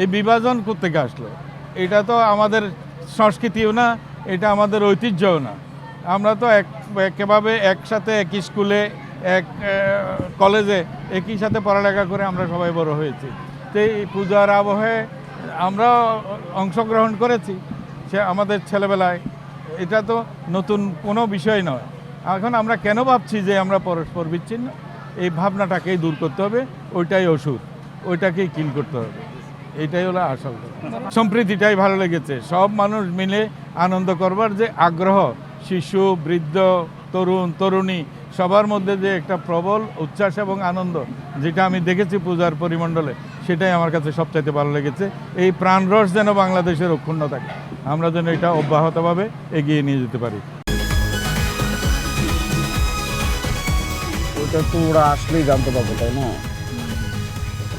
এই বিভাজন কোথেকে আসলো? এটা তো আমাদের সংস্কৃতিও না, এটা আমাদের ঐতিহ্যও না। আমরা তো এক, একেভাবে একসাথে এক স্কুলে, এক কলেজে, একই সাথে পড়ালেখা করে আমরা সবাই বড় হয়েছি। তো এই পূজার আবহে আমরা অংশগ্রহণ করেছি, সে আমাদের ছেলেবেলায়। এটা তো নতুন কোনো বিষয় নয়। এখন আমরা কেন ভাবছি যে আমরা পরস্পর বিচ্ছিন্ন এই ভাবনাটাকেই দূর করতে হবে, ওইটাই ওষুধ, ওইটাকেই কিল করতে হবে। এইটাই হলো আসল। সম্প্রীতিটাই ভালো লেগেছে। সব মানুষ মিলে আনন্দ করবার যে আগ্রহ, শিশু, বৃদ্ধ, তরুণ, তরুণী, সবার মধ্যে যে একটা প্রবল উচ্ছ্বাস এবং আনন্দ, যেটা আমি দেখেছি পূজার পরিমণ্ডলে, সেটাই আমার কাছে সবচাইতে ভালো লেগেছে। এই প্রাণরস যেন বাংলাদেশের অক্ষুণ্ণ থাকে, আমরা যেন এটা অব্যাহতভাবে এগিয়ে নিয়ে যেতে পারি। ওটা তো ওরা আসলেই জানতে পারবে, তাই না?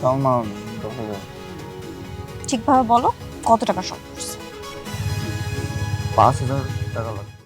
তাও না দশ হাজার ঠিকভাবে বলো কত টাকা শর্ট পাঁচ হাজার টাকা লাগবে।